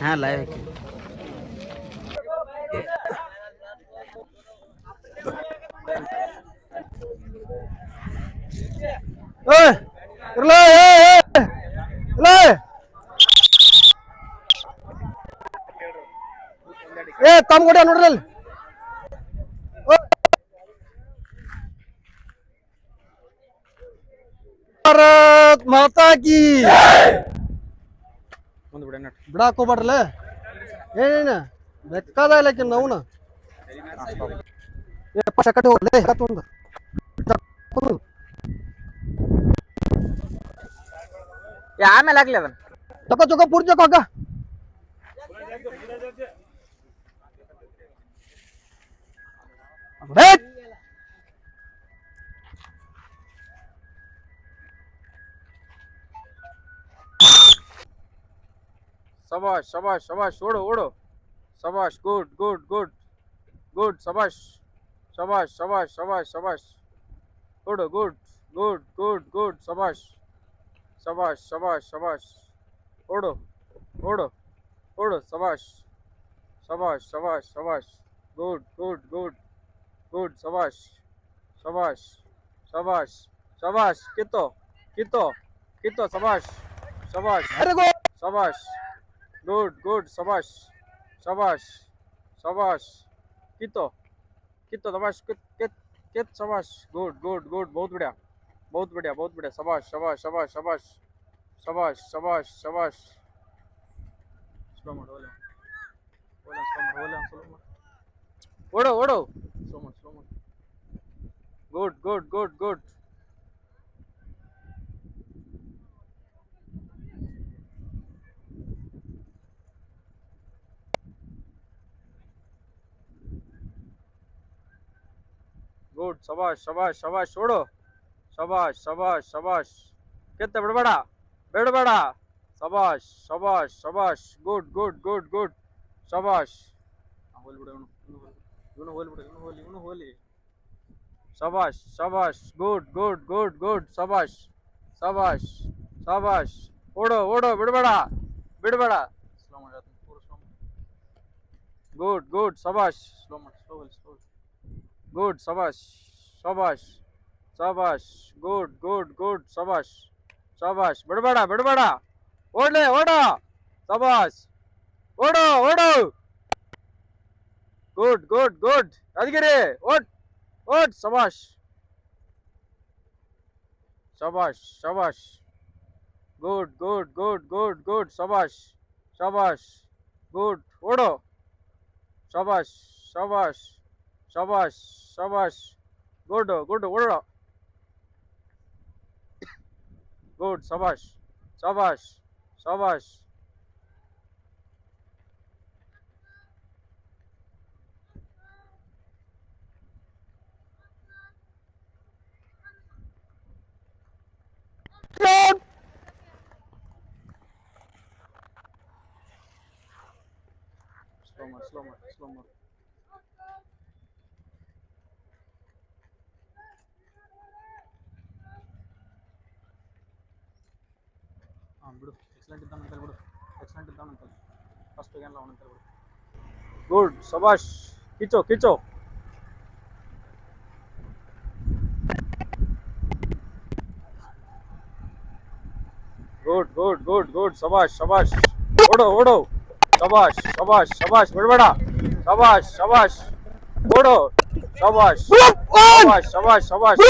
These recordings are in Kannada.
ಹಾಂ ಲೈವ್ ಹಾಕಿ ಏ ಇರ್ಲೇ ಏ ಏ ಇರ್ಲೇ ಏ ತಮ್ಮ ಕೊಡ ನೋಡ್ರಿ ಅಲ್ಲಿ ಓ. ಭಾರತ್ ಮುಂದೆ ಬಿಡ ಬಿಡಾಕ್ ಹೋಗ್ಬಾರ್ರಲ್ಲ ಏನೇನ ಬೆಕ್ಕದ ಇಲ್ಲಕಿನ್ ನಾವ್ನ? ಏ ಪಶ ಕಟ್ಟಿ ಹೋಗ್ಲೇ ಒಂದು ಆಮೇಲೆ ಆಗ್ಲಿ ಅದನ್ನ. ಚೊಕ ಚೊಕ ಪೂರ್ತಿ ಚೊಕ ಅಕ್ಕ शाबाश शाबाश शाबाश ओढ़ो ओढ़ो शाबाश गुड गुड गुड गुड शाबाश शाबाश शाबाश शाबाश शाबाश ओढ़ो गुड गुड गुड गुड शाबाश शाबाश शाबाश शाबाश ओढ़ो ओढ़ो ओढ़ो शाबाश शाबाश शाबाश शाबाश गुड गुड गुड गुड शाबाश शाबाश शाबाश शाबाश कितो कितो कितो शाबाश शाबाश शाबाश ಗುಡ್ ಗುಡ್ ಸಬಾಷ್ ಸಬಾಷ್ ಸಬಾಷ್ ಕಿತ್ತೋ ಕಿತ್ತೋ ದಬಾಷ್ ಕಿತ್ ಕಿತ್ ಕಿತ್ ಸಬಾಷ್ ಗುಡ್ ಗುಡ್ ಗುಡ್ ಬಹುತ್ ಬಿಡ್ಯಾ ಬಹುತ್ ಬಿಡ್ಯಾ ಬಹುತ್ ಬಿಡ್ಯಾ ಸಬಾಷ್ ಸಬಾಷ್ ಸಬಾಷ್ ಸಬಾಷ್ ಸಬಾಷ್ ಸಬಾಷ್ ಸಬಾಷ್ ಸ್ಲೋ ಮಾಡು ಓಲೆ ಓಲೆ ಸ್ಲೋ ಮಾಡು ಓಲೆ ಸ್ಲೋ ಮಾಡು ಓಡೋ ಓಡೋ ಸ್ಲೋ ಮಾಡು ಸ್ಲೋ ಮಾಡು good good good good good ಶಬಾಷ್ ಶಬಾಷ್ ಶಬಾಷ್ ಓಡು. ಶಬಾಷ್ ಶಬಾಷ್ ಶಬಾಷ್. ಕೆತ್ತ ಬಿಡಬೇಡ ಬಿಡಬೇಡ. ಶಬಾಷ್ ಶಬಾಷ್ ಶಬಾಷ್. Good good good good. ಶಬಾಷ್. ಹೋಲಿ ಬಿಡು ಇವನು ಹೋಲ್. ಬಿಡು ಇವನು ಹೋಲಿ ಇವನು ಹೋಲಿ. ಶಬಾಷ್ ಶಬಾಷ್. Good good good good. ಶಬಾಷ್ ಶಬಾಷ್ ಶಬಾಷ್. ಓಡೋ ಓಡೋ ಬಿಡಬೇಡ ಬಿಡಬೇಡ. ಸ್ಲೋ ಮಾಡಿ ಗುಡ್ ಗುಡ್ ಶಬಾಷ್. ಸ್ಲೋ ಮಾಡಿ ಸ್ಲೋ ಸ್ಲೋ ಗುಡ್ ಶಬಾಷ್ ಶಬಾಷ್ ಶಬಾಷ್ ಗುಡ್ ಗುಡ್ ಗುಡ್ ಶಬಾಷ್ ಶಬಾಷ್ ಬಿಡಬೇಡ ಬಿಡಬೇಡ ಓಡ್ಲೆ ಓಡು ಶಬಾಷ್ ಓಡು ಓಡು ಗುಡ್ ಗುಡ್ ಗುಡ್ ಯಾದಗಿರಿ ಓಡ್ ಓಡ್ ಶಬಾಷ್ ಶಬಾಷ್ ಶಬಾಷ್ good good good good good ಶಬಾಷ್ ಶಬಾಷ್ ಗುಡ್ ಓಡು ಶಬಾಷ್ ಶಬಾಷ್ ಶಬಾಷ್ ಶಬಾಷ್ ಗುಡ್ ಗುಡ್ ಓಡೋ ಗುಡ್ ಶಬಾಷ್ ಶಬಾಷ್ ಶಬಾಷ್ ಸ್ಲೋ ಮಾಡಿ ಸ್ಲೋ ಮಾಡಿ ಸ್ಲೋ ಮಾಡಿ ಎಕ್ಸಲೆಂಟ್ ಇದ್ದಾನಂತಲ್ಲಿ ಫಸ್ಟ್ ಏನಿಲ್ಲ ಅವನಂತಲ್ಲಿ ಬಿಡು ಗುಡ್ ಶಬಾಷ್ ಕಿಚೋ ಕಿಚೋ ಗುಡ್ ಗುಡ್ ಗುಡ್ ಗುಡ್ ಶಬಾಷ್ ಶಬಾಷ್ ಓಡು ಓಡು ಶಬಾಷ್ ಶಬಾಷ್ ಶಬಾಷ್ ಬಿಡಬೇಡ ಶಬಾಷ್ ಶಬಾಷ್ ಓಡು ಶಬಾಷ್ ಶಬಾಷ್ ಶಬಾಷ್ ಶಬಾಷ್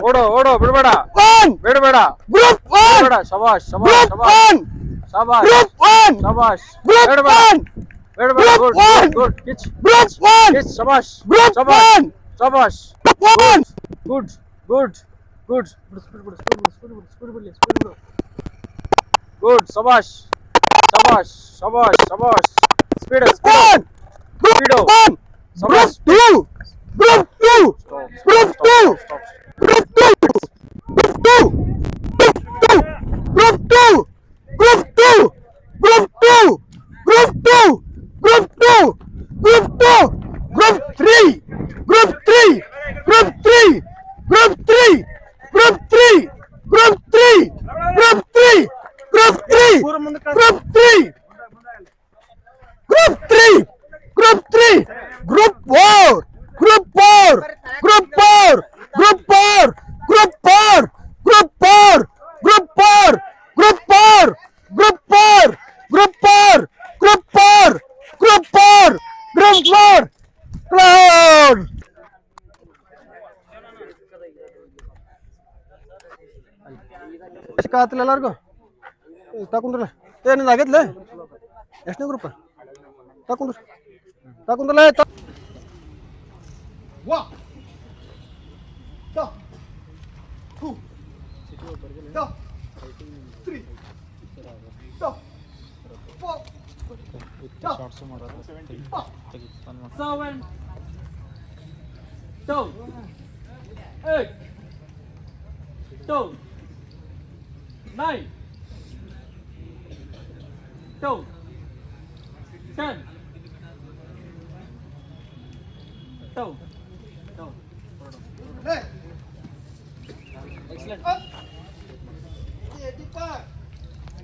ಓಡು ಓಡು ಬಿಡಬೇಡ ಒನ್ ಬಿಡಬೇಡ ಗ್ರೂಪ್ ಒನ್ ಬಿಡಬೇಡ ಶಬಾಷ್ ಶಬಾಷ್ ಗ್ರೂಪ್ शाबाश ग्रुप 1 शाबाश ग्रुप 1 ग्रुप 1 गुड किच ग्रुप 1 किच शाबाश ग्रुप 1 शाबाश group 1 good good good speed good speed good speed good speed good speed good good शाबाश शाबाश शाबाश शाबाश स्पीड स्पीड स्पीड शाबाश 2 group 2 group 2 group 2 group 2 Group four. Group four. Cloud. ಎಷ್ಟು ಆತಿಲ್ಲ ಎಲ್ಲರಿಗೂ ತಕೊಂಡ್ರಲ್ಲ ಏ ನಿಂದು ಆಗೈತ್ಲೆ ಎಷ್ಟನೇ ಗ್ರೂಪ್ ತಕೊಂಡ್ರಿ ತಕೊಂಡ್ರಲ್ಲ ಬರುತ್ತೆ ವಿತ್ ಶಾರ್ಟ್ಸ್ ಮಾಡೋದು ತೆಗಿಸ್ತಾನೆ ಮಾಡಿ seven two eight two nine two ten two two excellent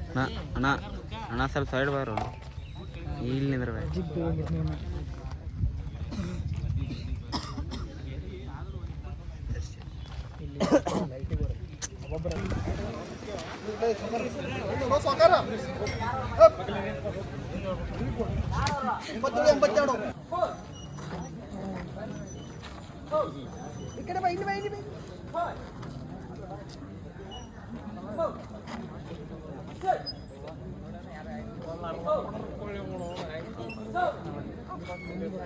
ಅಣ್ಣ ಅಣ್ಣ ಅಣ್ಣ ಸ್ವಲ್ಪ ಸೈಡ್ ಬಾರು ಇಲ್ಲಿ ನಿಂದ್ರಬೇಕು ఇక్కడ బయలు బయలు బయలు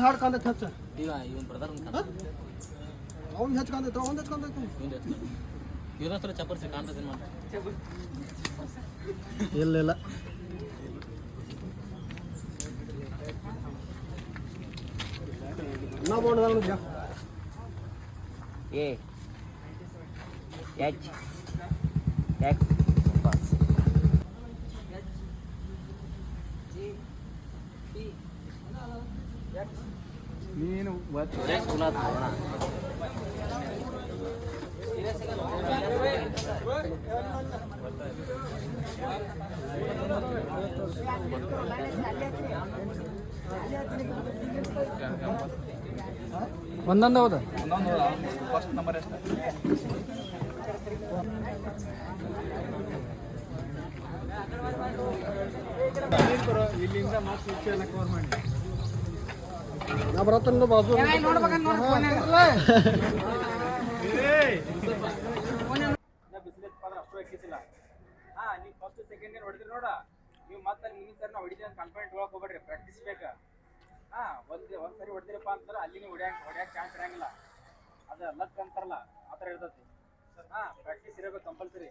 ಮತ್ತೆ ಹಾಡು ಕಾಂದೈತೆ ಹೆಚ್ಚು ಇವ ಇವನ್ ಬ್ರದರ್ ಅಂತ ಅವ್ನು ಹೆಚ್ಚು ಕಾಂದೈತೆ ಅವ್ನು ಹೆಚ್ಚು ಕಾಂದೈತೆ ಇವನ್ ಹೆಚ್ಚು ಇವನ ಹತ್ರ ಚಪ್ಪರ್ಸಿ ಕಾಣ್ತದೆ ಮಾತ್ರ ಇಲ್ಲ ಇಲ್ಲ என்ன போனதாங்க ஏ எச் எக்ஸ் ಒಂದೊಂದು ಹೌದು ಒಂದೊಂದು ಫಸ್ಟ್ ನಂಬರ್ ಎಷ್ಟು ಇಲ್ಲಿಂದ ಮತ್ತೆ ಎಲ್ಲ ಕವರ್ ಮಾಡಿ. ಅಷ್ಟು ಎಕ್ಕಿಸಿಲ್ಲ ಹಾ ನೀವು ಫಸ್ಟ್ ಸೆಕೆಂಡ್ ಇಯರ್ ಹೊಡಿದ್ರಿ ನೋಡ ನೀವು ಮತ್ತೆ ಮುಂದಿನ ಸರಿ ನಾವು ಹೊಡಿತೀವಿ ಅಂತ ಕಾನ್ಫಿಡೆಂಟ್ ಒಳಗೆ ಹೋಗ್ಬೇಡ್ರಿ ಪ್ರಾಕ್ಟೀಸ್ ಬೇಕ ಹಾ. ಒಂದ್ ಒಂದ್ ಸರಿ ಅಂತಾರೆ ಅಂತಂದ್ರೆ ಅಲ್ಲಿ ನೀವು ಹೊಡ್ಯಾಕ ಹೊಡ್ಯಾಕ ಚಾನ್ಸ್ ಇರಂಗಿಲ್ಲ ಅದು ಲಕ್ ಅಂತಾರಲ್ಲ ಆ ಥರ ಇರ್ತೈತಿ ಹಾ ಪ್ರಾಕ್ಟೀಸ್ ಇರಬೇಕು ಕಂಪಲ್ಸರಿ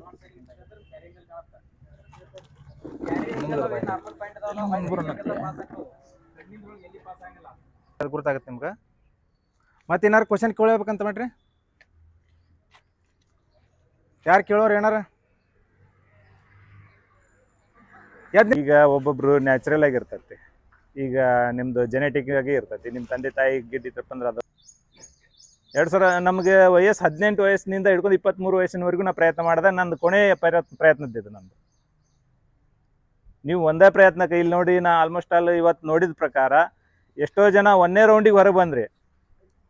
ಗುರ್ತಾಗತ್ತೆ ನಿಮ್ಗೆ ಮತ್ತೆ ಏನಾರು ಕ್ವಶನ್ ಕೇಳಬೇಕಂತ ಮಾಡ್ರಿ? ಯಾರು ಕೇಳೋರು ಏನಾರ? ಈಗ ಒಬ್ಬೊಬ್ರು ನ್ಯಾಚುರಲ್ ಆಗಿ ಇರ್ತೈತಿ. ಈಗ ನಿಮ್ದು ಜೆನೆಟಿಕ್ ಆಗಿ ಇರ್ತೈತಿ. ನಿಮ್ಮ ತಂದೆ ತಾಯಿ ಗೆದ್ದಿತ್ತಪ್ಪ ಅಂದ್ರೆ ಅದು ಎರಡು ಸಾವಿರ ನಮಗೆ ವಯಸ್ಸು ಹದಿನೆಂಟು ವಯಸ್ಸಿನಿಂದ ಹಿಡ್ಕೊಂಡು ಇಪ್ಪತ್ತ್ಮೂರು ವಯಸ್ಸಿನವರೆಗೂ ನಾ ಪ್ರಯತ್ನ ಮಾಡಿದೆ. ನಂದು ಕೊನೆಯ ಪ್ರಯತ್ನ ಪ್ರಯತ್ನದ್ದು ನಂದು ನೀವು ಒಂದೇ ಪ್ರಯತ್ನಕ್ಕೆ ಇಲ್ಲಿ ನೋಡಿ ನಾ ಆಲ್ಮೋಸ್ಟ್ ಆಲ್ ಇವತ್ತು ನೋಡಿದ ಪ್ರಕಾರ ಎಷ್ಟೋ ಜನ ಒಂದೇ ರೌಂಡಿಗೆ ಹೊರಗೆ ಬಂದ್ರಿ.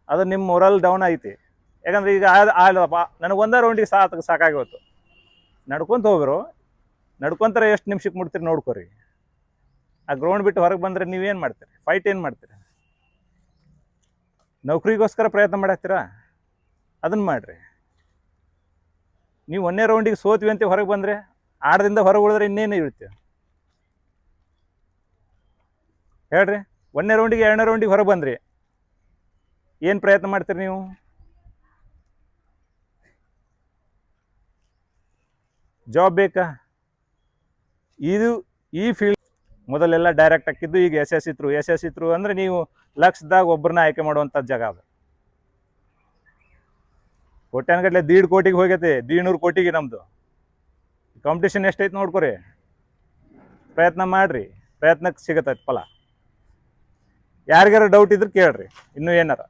ಅದು ನಿಮ್ಮ ಮೊರಲ್ ಡೌನ್ ಐತಿ. ಯಾಕಂದ್ರೆ ಈಗ ಆಲಪ್ಪ ನನಗೆ ಒಂದೇ ರೌಂಡಿಗೆ ಸಾಕು ಸಾಕಾಗಿವತ್ತು ನಡ್ಕೊತ ಹೋಗ್ರು. ನಡ್ಕೊಂತಾರೆ ಎಷ್ಟು ನಿಮಿಷಕ್ಕೆ ಮುಡ್ತೀರಿ ನೋಡ್ಕೊರಿ. ಆ ಗ್ರೌಂಡ್ ಬಿಟ್ಟು ಹೊರಗೆ ಬಂದರೆ ನೀವೇನು ಮಾಡ್ತೀರಿ? ಫೈಟ್ ಏನು ಮಾಡ್ತೀರಿ? ನೌಕರಿಗೋಸ್ಕರ ಪ್ರಯತ್ನ ಮಾಡತ್ತೀರಾ ಅದನ್ನು ಮಾಡಿರಿ. ನೀವು ಒಂದೇ ರೌಂಡಿಗೆ ಸೋತ್ವಿ ಅಂತ ಹೊರಗೆ ಬಂದರೆ ಆಡದಿಂದ ಹೊರಗೆ ಉಳಿದ್ರೆ ಇನ್ನೇನು ಇಳ್ತೀವಿ ಹೇಳ್ರಿ ಒಂದನೇ ರೌಂಡಿಗೆ ಎರಡನೇ ರೌಂಡಿಗೆ ಹೊರಗೆ ಬಂದ್ರಿ. ಏನು ಪ್ರಯತ್ನ ಮಾಡ್ತೀರಿ ನೀವು? ಜಾಬ್ ಬೇಕಾ? ಇದು ಈ ಫೀಲ್ಡ್ ಮೊದಲೆಲ್ಲ ಡೈರೆಕ್ಟ್ ಹಾಕಿದ್ದು ಈಗ ಎಸ್ ಎಸ್ ಇತ್ರು ಎಸ್ ಎಸ್ ಇತ್ರು ಅಂದರೆ ನೀವು ಲಕ್ಷದಾಗ ಒಬ್ಬರನ್ನ ಆಯ್ಕೆ ಮಾಡುವಂಥ ಜಾಗ ಅದು. ಕೋಟ್ಯಾನ್ಗಟ್ಲೆ ದೀಡ್ ಕೋಟಿಗೆ ಹೋಗೈತೆ, ದೀಡ್ನೂರು ಕೋಟಿಗೆ ನಮ್ಮದು ಕಾಂಪಿಟೇಷನ್ ಎಷ್ಟೈತೆ ನೋಡ್ಕೊರಿ. ಪ್ರಯತ್ನ ಮಾಡಿರಿ ಪ್ರಯತ್ನಕ್ಕೆ ಸಿಗತ್ತೈತೆ ಫಲ. ಯಾರಿಗಾರ ಡೌಟ್ ಇದ್ರೆ ಕೇಳ್ರಿ. ಇನ್ನೂ ಏನಾರ?